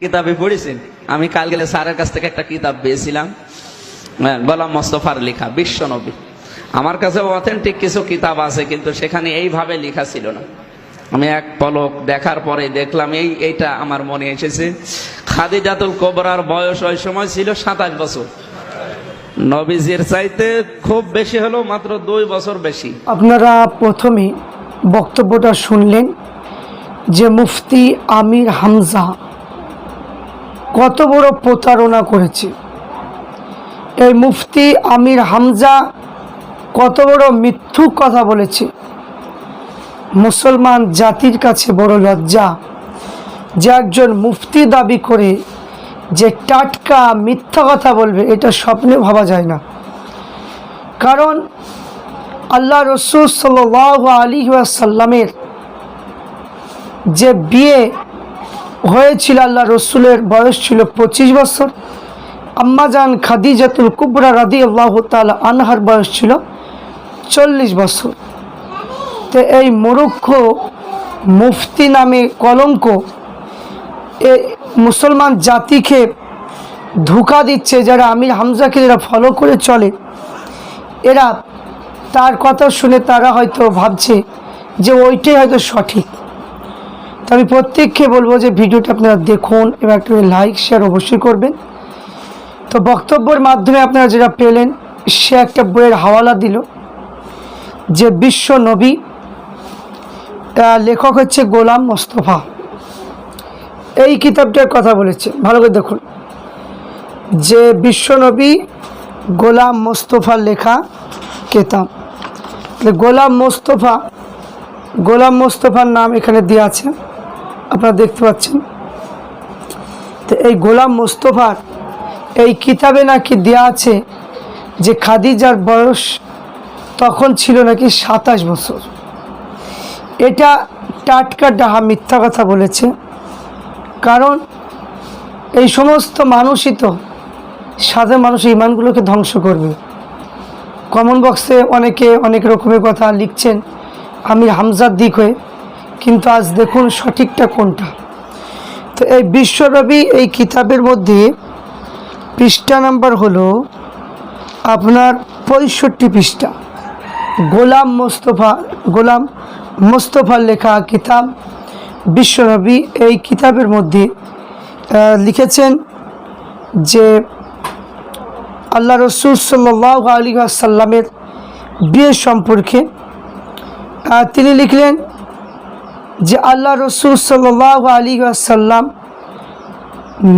কিতাবে পড়েছেন? আমি কাল গেলে স্যারের কাছ থেকে একটা কিতাব পেয়েছিলাম। হ্যাঁ, গোলাম মোস্তফার লেখা বিশ্ব নবী। আমার কাছে অথেন্টিক কিছু কিতাব আছে কিন্তু সেখানে এইভাবে লেখা ছিল না। আমি এক পলক দেখার পরে দেখলাম এই এইটা আমার মনে এসেছে। খাদিজাতুল কোবরার বয়স ওই সময় ছিল সাতাশ বছর। নবীজির চাইতে খুব বেশি হলো মাত্র দুই বছর বেশি। আপনারা প্রথমেই বক্তব্যটা শুনলেন যে মুফতি আমির হামজা কত বড় প্রতারণা করেছে। এই মুফতি আমির হামজা কত বড় মিথ্যুক কথা বলেছে। মুসলমান জাতির কাছে বড় লজ্জা যে একজন মুফতি দাবি করে যে টাটকা মিথ্যা কথা বলবে, এটা স্বপ্নে ভাবা যায় না। কারণ আল্লাহ রসুল সাল আলী সাল্লামের যে বিয়ে হয়েছিল, আল্লাহ রসুলের বয়স ছিল পঁচিশ বছর। আম্মাজান খাদিজাতুল কুবরা রাদি আল্লাহ তাল আনহার বয়স ছিল চল্লিশ বছর। তো এই মরুক্ষ মুফতি নামে কলঙ্ক এ মুসলমান জাতিকে ধোকা দিচ্ছে, যারা আমির হামজাকে যারা ফলো করে চলে, এরা তার কথা শুনে তারা হয়তো ভাবছে যে ওইটাই হয়তো সঠিক। তো আমি প্রত্যেককে বলব যে ভিডিওটা আপনারা দেখুন এবং একটা লাইক শেয়ার অবশ্যই করবেন। তো বক্তব্যের মাধ্যমে আপনারা যেটা পেলেন, সে একটা বইয়ের হাওয়ালা দিল, যে বিশ্ব নবী লেখক হচ্ছে গোলাম মোস্তফা। এই কিতাবটার কথা বলেছে। ভালো করে দেখুন। যে বিশ্বনবী গোলাম মোস্তফার লেখা কেতাব। গোলাম মোস্তফা, গোলাম মোস্তফার নাম এখানে দেওয়া আছে। আপনারা দেখতে পাচ্ছেন। তো এই গোলাম মোস্তফার এই কিতাবে নাকি দেওয়া আছে যে খাদিজার বয়স তখন ছিল নাকি সাতাশ বছর। এটা টাটকা ডাহা মিথ্যা কথা বলেছে। কারণ এই সমস্ত মানুষই তো সাধারণ মানুষ ইমানগুলোকে ধ্বংস করবে। কমন বক্সে অনেকে অনেক রকমের কথা লিখছেন। আমি হামজার দিক হয়ে, কিন্তু আজ দেখুন সঠিকটা কোনটা। তো এই বিশ্বরবি এই কিতাবের মধ্যে পৃষ্ঠা নাম্বার হলো আপনার পঁয়ষট্টি পৃষ্ঠা। গোলাম মোস্তফা, গোলাম মোস্তফার লেখা কিতাব বিশ্বনবী এই কিতাবের মধ্যে লিখেছেন যে আল্লাহ রসুল সাল্লাহ আলী আসাল্লামের বিয়ে সম্পর্কে তিনি লিখলেন যে আল্লাহ রসুল সাল্লাহ আলী আসাল্লাম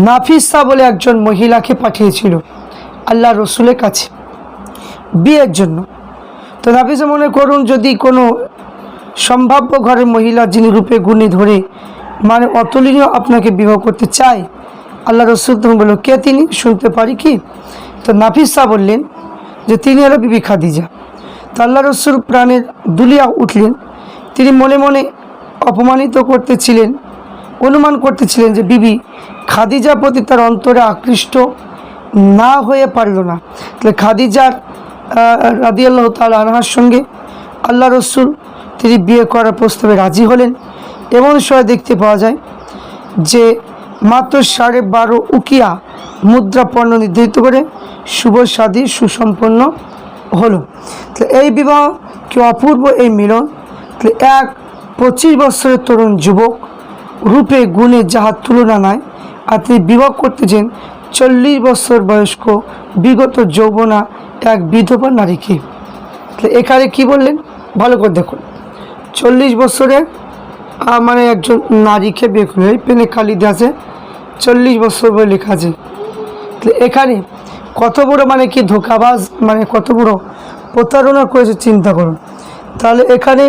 নাফিসা বলে একজন মহিলাকে পাঠিয়েছিল আল্লাহ রসুলের কাছে বিয়ের জন্য। তো নাফিসা মনে করুন, যদি কোনো সম্ভাব্য ঘরের মহিলা যিনি রূপে গুণী ধরে মানে অতুলনীয় আপনাকে বিবাহ করতে চায়, আল্লাহ রসুল তখন বলল, কে তিনি? শুনতে পারি কি? তো নাফিস নাফিসা বললেন যে তিনি হলো বিবি খাদিজা। তো আল্লাহ রসুল প্রাণের দুলিয়া উঠলেন। তিনি মনে মনে অপমানিত করতেছিলেন, অনুমান করতেছিলেন যে বিবি খাদিজা প্রতি তার অন্তরে আকৃষ্ট না হয়ে পারল না। তাহলে খাদিজার রাদি আল্লাহ তাল আনহার সঙ্গে আল্লাহ রসুল তিনি বিয়ে করার প্রস্তাবে রাজি হলেন। এমন সময় দেখতে পাওয়া যায় যে মাত্র সাড়ে বারো উকিয়া মুদ্রা পণ্য নির্ধারিত করে শুভ স্বাদী সুসম্পন্ন হলো। তো এই বিবাহ কি অপূর্ব এই মিলন? তাহলে এক পঁচিশ বছরের তরুণ যুবক রূপে গুণে যাহার তুলনা নাই আর তিনি বিবাহ করতেছেন চল্লিশ বছর বয়স্ক বিগত যৌবনা এক বিধবা নারীকে। এখানে কি বললেন? ভালো করে দেখুন। চল্লিশ বছরের আহ, মানে একজন নারীকে বিয়ে করলেন। পেনে কালিতে আছে। চল্লিশ বছর বলে লেখা আছে এখানে কত বড় মানে কি ধোকাবাজ মানে কত বড় প্রতারণা করেছে চিন্তা করুন তাহলে এখানে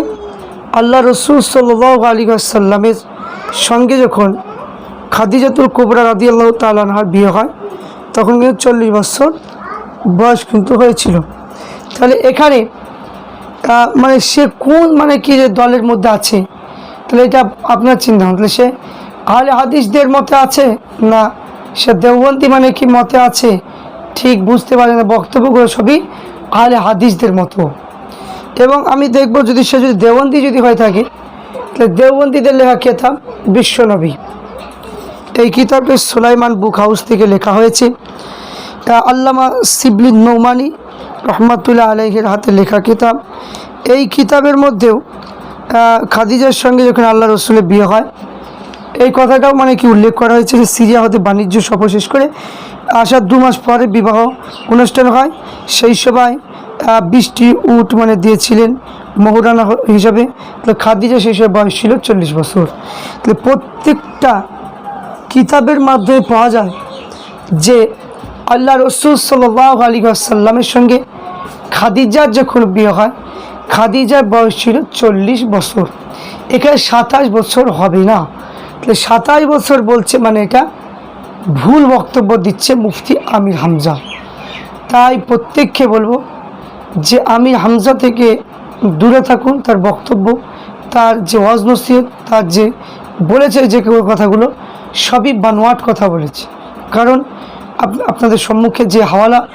আল্লাহ রসুল সাল্লাহ আলী সাল্লামের সঙ্গে যখন খাদিজাতুল কোবরা রাদি আল্লাহ তালানহার বিয়ে হয়, তখন কিন্তু চল্লিশ বছর বয়স কিন্তু হয়েছিল তাহলে এখানে মানে সে কোন মানে কি যে দলের মধ্যে আছে, তাহলে এটা আপনার চিন্তা। তাহলে সে আহলে হাদিসদের মতে আছে না সে দেওবন্দি মানে কি মতে আছে? ঠিক বুঝতে পারে না বক্তব্যগুলো সবই আহলে হাদিসদের মতো। এবং আমি দেখব যদি সে যদি দেওবন্দি যদি হয়ে থাকে, তাহলে দেওবন্দীদের লেখা কেতাব বিশ্বনবী এই কিতাবটি সুলাইমান বুক হাউস থেকে লেখা হয়েছে। আল্লামা সিবলিন নৌমানি রহমতুল্লাহ আলহের হাতে লেখা কিতাব। এই কিতাবের মধ্যেও খাদিজার সঙ্গে যখন আল্লাহ রসুলের বিয়ে হয় এই কথাটাও মানে কি উল্লেখ করা হয়েছে যে সিরিয়া হতে বাণিজ্য সফর শেষ করে আসার দু মাস পরে বিবাহ অনুষ্ঠান হয়। সেই সময় বৃষ্টি উট মানে দিয়েছিলেন মহুরানা হিসাবে। তো খাদিজা সেই সময় বয়স ছিল চল্লিশ বছর। তাহলে প্রত্যেকটা কিতাবের মাধ্যমে পাওয়া যায় যে আল্লাহ রসুল সাল্লাহ আলী আসাল্লামের সঙ্গে খাদিজার যখন বিয়ে হয়, খাদিজার বয়স ছিল চল্লিশ বছর। এখানে সাতাশ বছর হবে না। তাহলে সাতাশ বছর বলছে মানে এটা ভুল বক্তব্য দিচ্ছে মুফতি আমির হামজা। তাই প্রত্যেককে বলব যে আমির হামজা থেকে দূরে থাকুন, তার বক্তব্য, তার যে ওয়াজ নসিহত, তার যে বলেছে যে কেউ কথাগুলো, সবই বানোয়াট কথা বলেছে। কারণ আপ- আপনাদের সম্মুখে যে হাওয়ালা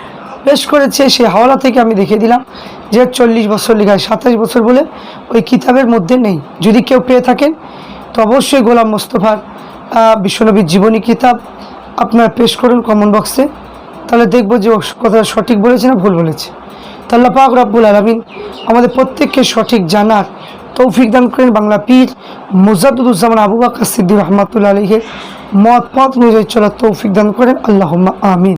পেশ করেছে, সেই হাওয়ালা থেকে আমি দেখিয়ে দিলাম যে চল্লিশ বছর লেখায় সাতাশ বছর বলে ওই কিতাবের মধ্যে নেই। যদি কেউ পেয়ে থাকেন তো অবশ্যই গোলাম মোস্তফার বিশ্বনবীর জীবনী কিতাব আপনারা পেশ করুন কমেন্ট বক্সে তাহলে দেখব যে ও কথাটা সঠিক বলেছে না ভুল বলেছে। তাল্লা পাক রব্বুল আলমিন আমাদের প্রত্যেককে সঠিক জানার তৌফিক দান করেন বাংলা পীর মুজাদুজ্জামান আবু বাকর সিদ্দিক রহমাতুল্লা আলহের মত পথ অনুযায়ী চলার তৌফিক দান করেন। আল্লাহ আমিন।